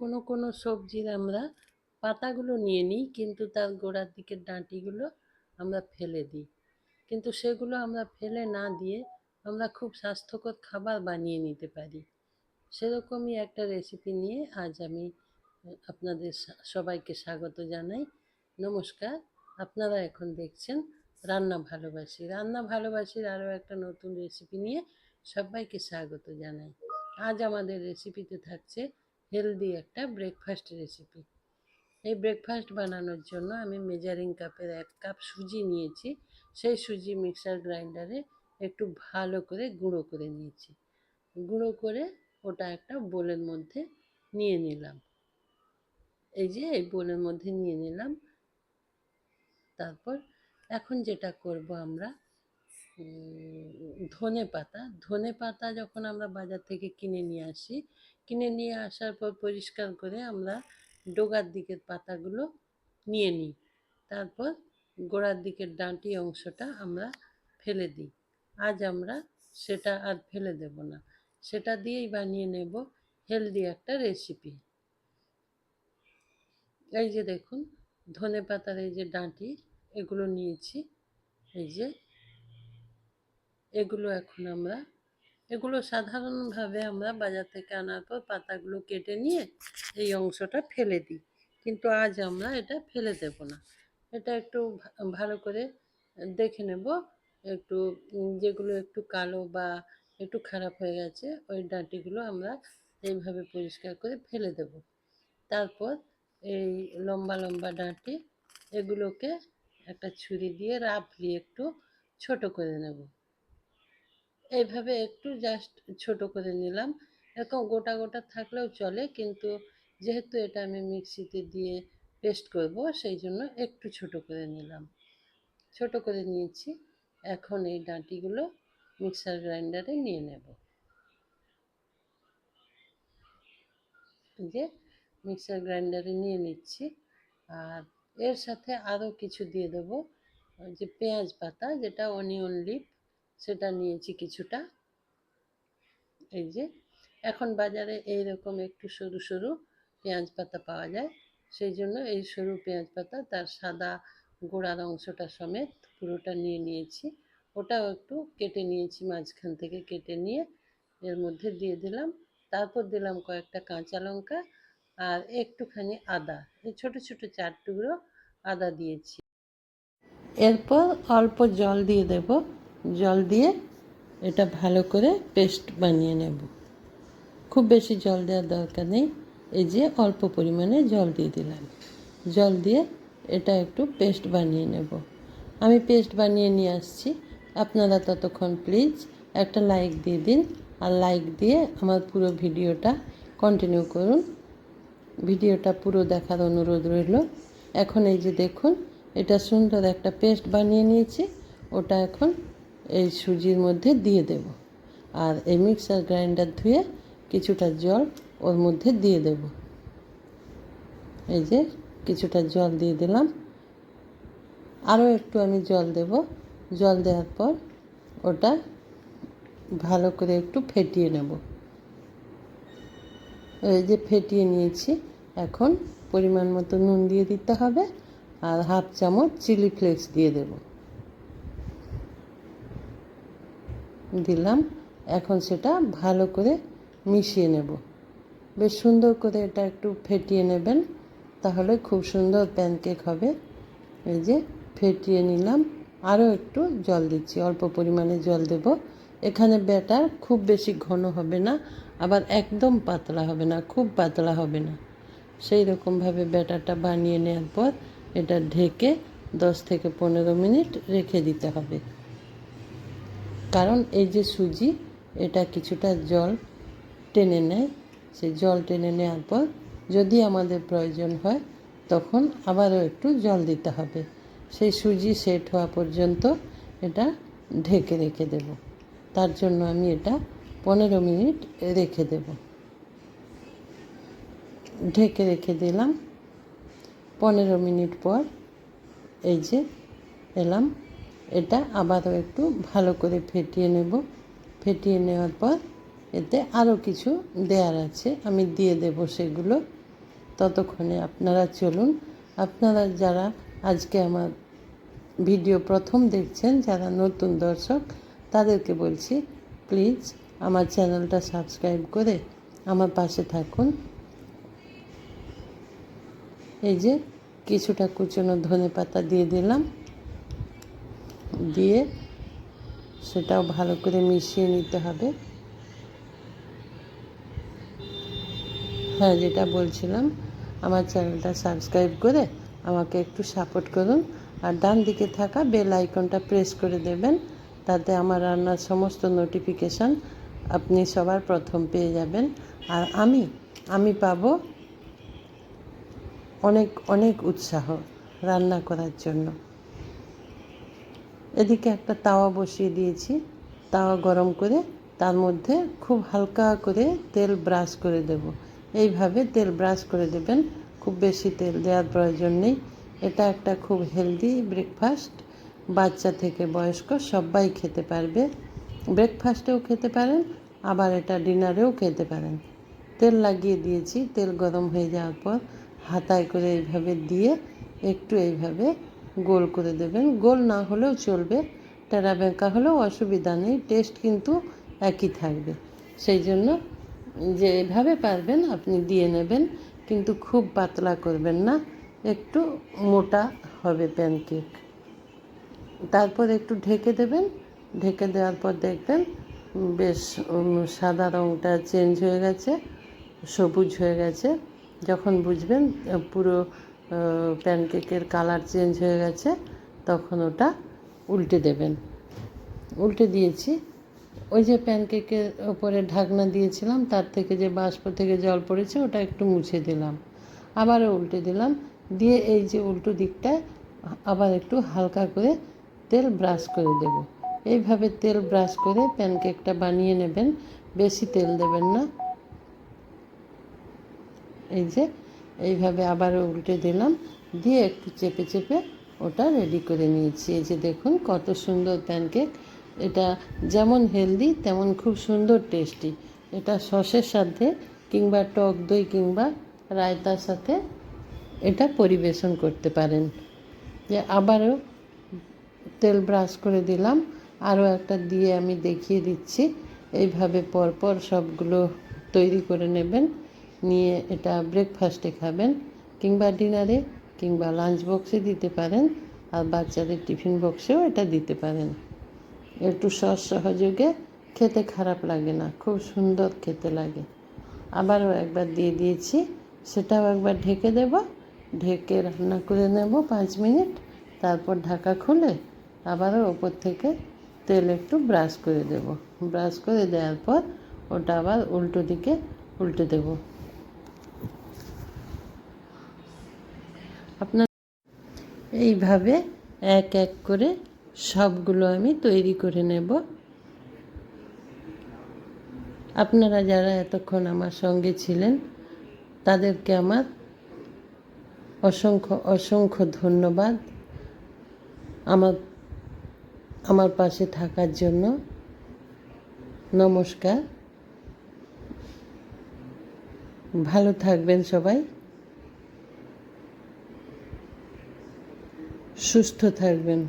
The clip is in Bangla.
কোনো কোনো সবজির আমরা পাতাগুলো নিয়ে নিই, কিন্তু তার গোড়ার দিকের ডাঁটিগুলো আমরা ফেলে দিই। কিন্তু সেগুলো আমরা ফেলে না দিয়ে আমরা খুব স্বাস্থ্যকর খাবার বানিয়ে নিতে পারি। সেরকমই একটা রেসিপি নিয়ে আজ আমি আপনাদের সবাইকে স্বাগত জানাই। নমস্কার, আপনারা এখন দেখছেন রান্না ভালোবাসি। রান্না ভালোবাসির আরও একটা নতুন রেসিপি নিয়ে সবাইকে স্বাগত জানাই। আজ আমাদের রেসিপিতে থাকছে হেলদি একটা ব্রেকফাস্ট রেসিপি এই ব্রেকফাস্ট বানানোর জন্য আমি মেজারিং কাপের এক কাপ সুজি নিয়েছি। সেই সুজি মিক্সার গ্রাইন্ডারে একটু ভালো করে গুঁড়ো করে নিয়েছি। গুঁড়ো করে ওটা একটা বোলের মধ্যে নিয়ে নিলাম। এই যে এই বোলের মধ্যে নিয়ে নিলাম। তারপর এখন যেটা করব আমরা ধনে পাতা। ধনে পাতা যখন আমরা বাজার থেকে কিনে নিয়ে আসি কিনে নিয়ে আসার পর পরিষ্কার করে আমরা ডোগার দিকের পাতাগুলো নিয়ে নিই। তারপর গোড়ার দিকের ডাঁটি অংশটা আমরা ফেলে দিই। আজ আমরা সেটা আর ফেলে দেব না। সেটা দিয়েই বানিয়ে নেব হেলদি একটা রেসিপি। এই যে দেখুন, ধনে পাতার এই যে ডাঁটি, এগুলো নিয়েছি। এই যে, এগুলো এখন আমরা এগুলো সাধারণভাবে আমরা বাজার থেকে আনার পর পাতাগুলো কেটে নিয়ে এই অংশটা ফেলে দিই। কিন্তু আজ আমরা এটা ফেলে দেব না। এটা একটু ভালো করে দেখে নেব। একটু যেগুলো একটু কালো বা একটু খারাপ হয়ে গেছে, ওই ডাঁটিগুলো আমরা এইভাবে পরিষ্কার করে ফেলে দেব। তারপর এই লম্বা লম্বা ডাঁটি এগুলোকে একটা ছুরি দিয়ে রাফলি একটু ছোট করে নেব। এইভাবে একটু জাস্ট ছোট করে নিলাম। এরকম গোটা গোটা থাকলেও চলে, কিন্তু যেহেতু এটা আমি মিক্সিতে দিয়ে পেস্ট করব, সেই জন্য একটু ছোট করে নিলাম। ছোট করে নিয়েছি। এখন এই ডাঁটিগুলো মিক্সার গ্রাইন্ডারে নিয়ে নেব। যে মিক্সার গ্রাইন্ডারে নিয়ে নিচ্ছি। আর এর সাথে আরও কিছু দিয়ে দেবো। যে পেঁয়াজ পাতা, যেটা অনিয়ন লিপ সেটা নিয়েছি কিছুটা। এই যে, এখন বাজারে এই রকম একটু সরু সরু পেঁয়াজ পাতা পাওয়া যায়। সেই জন্য এই সরু পেঁয়াজ পাতা তার সাদা গোড়ার অংশটা সমেত পুরোটা নিয়ে নিয়েছি। ওটাও একটু কেটে নিয়েছি, মাঝখান থেকে কেটে নিয়ে এর মধ্যে দিয়ে দিলাম। তারপর দিলাম কয়েকটা কাঁচা লঙ্কা আর একটুখানি আদা। এই ছোট ছোট চার টুকরো আদা দিয়েছি। এরপর অল্প জল দিয়ে দেব। জল দিয়ে এটা ভালো করে পেস্ট বানিয়ে নেব। খুব বেশি জল দেওয়ার দরকার নেই। এই যে অল্প পরিমাণে জল দিয়ে দিলাম। জল দিয়ে এটা একটু পেস্ট বানিয়ে নেব। আমি পেস্ট বানিয়ে নিয়ে আসছি। আপনারা ততক্ষণ প্লিজ একটা লাইক দিয়ে দিন আর লাইক দিয়ে আমার পুরো ভিডিওটা কন্টিনিউ করুন। ভিডিওটা পুরো দেখার অনুরোধ রইল। এখন এই যে দেখুন, এটা সুন্দর একটা পেস্ট বানিয়ে নিয়েছি। ওটা এখন এই সুজির মধ্যে দিয়ে দেব। আর এই মিক্সার গ্রাইন্ডার ধুয়ে কিছুটা জল ওর মধ্যে দিয়ে দেব। এই যে কিছুটা জল দিয়ে দিলাম। আরও একটু আমি জল দেব। জল দেওয়ার পর ওটা ভালো করে একটু ফেটিয়ে নেব। এই যে ফেটিয়ে নিয়েছি, এখন পরিমাণ মতো নুন দিয়ে দিতে হবে। আর হাফ চামচ চিলি ফ্লেক্স দিয়ে দেব। দিলাম। এখন সেটা ভালো করে মিশিয়ে নেব। বেশ সুন্দর করে এটা একটু ফেটিয়ে নেবেন, তাহলে খুব সুন্দর প্যানকেক হবে। এই যে ফেটিয়ে নিলাম। আরও একটু জল দিচ্ছি, অল্প পরিমাণে জল দেব। এখানে ব্যাটার খুব বেশি ঘন হবে না, আবার একদম পাতলা হবে না, খুব পাতলা হবে না। সেই রকমভাবে ব্যাটারটা বানিয়ে নেওয়ার পর এটা ঢেকে দশ থেকে পনেরো মিনিট রেখে দিতে হবে। কারণ এই যে সুজি, এটা কিছুটা জল টেনে নেয়। সেই জল টেনে নেওয়ার পর যদি আমাদের প্রয়োজন হয়, তখন আবারও একটু জল দিতে হবে। সেই সুজি সেট হওয়া পর্যন্ত এটা ঢেকে রেখে দেব। তার জন্য আমি এটা পনেরো মিনিট রেখে দেব। ঢেকে রেখে দিলাম। পনেরো মিনিট পর এই যে এলাম এটা আবারও একটু ভালো করে ফেটিয়ে নেব। ফেটিয়ে নেওয়ার পর এতে আরও কিছু দেওয়ার আছে, আমি দিয়ে দেব সেগুলো। ততক্ষণে আপনারা চলুন। আপনারা যারা আজকে আমার ভিডিও প্রথম দেখছেন, যারা নতুন দর্শক, তাদেরকে বলছি, প্লিজ আমার চ্যানেলটা সাবস্ক্রাইব করে আমার পাশে থাকুন। এই যে কিছুটা কুচনো ধনে পাতা দিয়ে দিলাম। দিয়ে সেটাও ভালো করে মিশিয়ে নিতে হবে। হ্যাঁ যেটা বলছিলাম, আমার চ্যানেলটা সাবস্ক্রাইব করে আমাকে একটু সাপোর্ট করুন আর ডান দিকে থাকা বেল আইকনটা প্রেস করে দেবেন, তাতে আমার রান্নার সমস্ত নোটিফিকেশান আপনি সবার প্রথম পেয়ে যাবেন। আর আমি আমি পাবো অনেক অনেক উৎসাহ রান্না করার জন্য। এদিকে একটা তাওয়া বসিয়ে দিয়েছি। তাওয়া গরম করে তার মধ্যে খুব হালকা করে তেল ব্রাশ করে দেব। এইভাবে তেল ব্রাশ করে দেবেন, খুব বেশি তেল দেওয়ার প্রয়োজন নেই। এটা একটা খুব হেলদি ব্রেকফাস্ট। বাচ্চা থেকে বয়স্ক সবাই খেতে পারবে। ব্রেকফাস্টেও খেতে পারেন, আবার এটা ডিনারেও খেতে পারেন। তেল লাগিয়ে দিয়েছি, তেল গরম হয়ে যাওয়ার পর হাতায় করে এইভাবে দিয়ে একটু এইভাবে গোল করে দেবেন। গোল না হলেও চলবে। টেরা বেঁকা হলেও অসুবিধা নেই। টেস্ট কিন্তু একই থাকবে। সেই জন্য যে এভাবে পারবেন আপনি দিয়ে নেবেন। কিন্তু খুব পাতলা করবেন না। একটু মোটা হবে প্যানকেক। তারপর একটু ঢেকে দেবেন। ঢেকে দেওয়ার পর দেখবেন বেশ সাদা রঙটা চেঞ্জ হয়ে গেছে, সবুজ হয়ে গেছে। যখন বুঝবেন, পুরো প্যানকেকের কালার চেঞ্জ হয়ে গেছে, তখন ওটা উল্টে দেবেন। উল্টে দিয়েছি। ওই যে প্যানকেকের ওপরে ঢাকনা দিয়েছিলাম, তার থেকে যে বাষ্প থেকে জল পড়েছে, ওটা একটু মুছে দিলাম। আবারও উল্টে দিলাম। দিয়ে এই যে উল্টো দিকটায় আবার একটু হালকা করে তেল ব্রাশ করে দেব। এইভাবে তেল ব্রাশ করে প্যানকেকটা বানিয়ে নেবেন। বেশি তেল দেবেন না। এই যে এইভাবে আবারও উল্টে দিলাম, দিয়ে একটু চেপে চেপে ওটা রেডি করে নিয়েছি। এই যে দেখুন কত সুন্দর প্যানকেক এটা যেমন হেলদি তেমন খুব সুন্দর টেস্টি এটা সসের সাথে কিংবা টক দই কিংবা রায়তার সাথে এটা পরিবেশন করতে পারেন। যে আবারও তেল ব্রাশ করে দিলাম, আরও একটা দিয়ে আমি দেখিয়ে দিচ্ছি। এইভাবে পরপর সবগুলো তৈরি করে নেবেন। নিয়ে এটা ব্রেকফাস্টে খাবেন কিংবা ডিনারে কিংবা লাঞ্চ বক্সে দিতে পারেন আর বাচ্চাদের টিফিন বক্সেও এটা দিতে পারেন। একটু সস সহযোগে খেতে খারাপ লাগে না, খুব সুন্দর খেতে লাগে। আবারও একবার দিয়ে দিয়েছি, সেটাও একবার ঢেকে দেব, ঢেকে রান্না করে নেব পাঁচ মিনিট, তারপর ঢাকা খুলে আবারও ওপর থেকে তেল একটু ব্রাশ করে দেব। ব্রাশ করে দেওয়ার পর ওটা আবার উল্টো দিকে উল্টে দেব। আপনার এইভাবে এক এক করে সবগুলো আমি তৈরি করে নেব। আপনারা যারা এতক্ষণ আমার সঙ্গে ছিলেন, তাদেরকে আমার অসংখ্য অসংখ্য ধন্যবাদ। আমার আমার পাশে থাকার জন্য নমস্কার। ভালো থাকবেন সবাই। সুস্থ থাকবেন।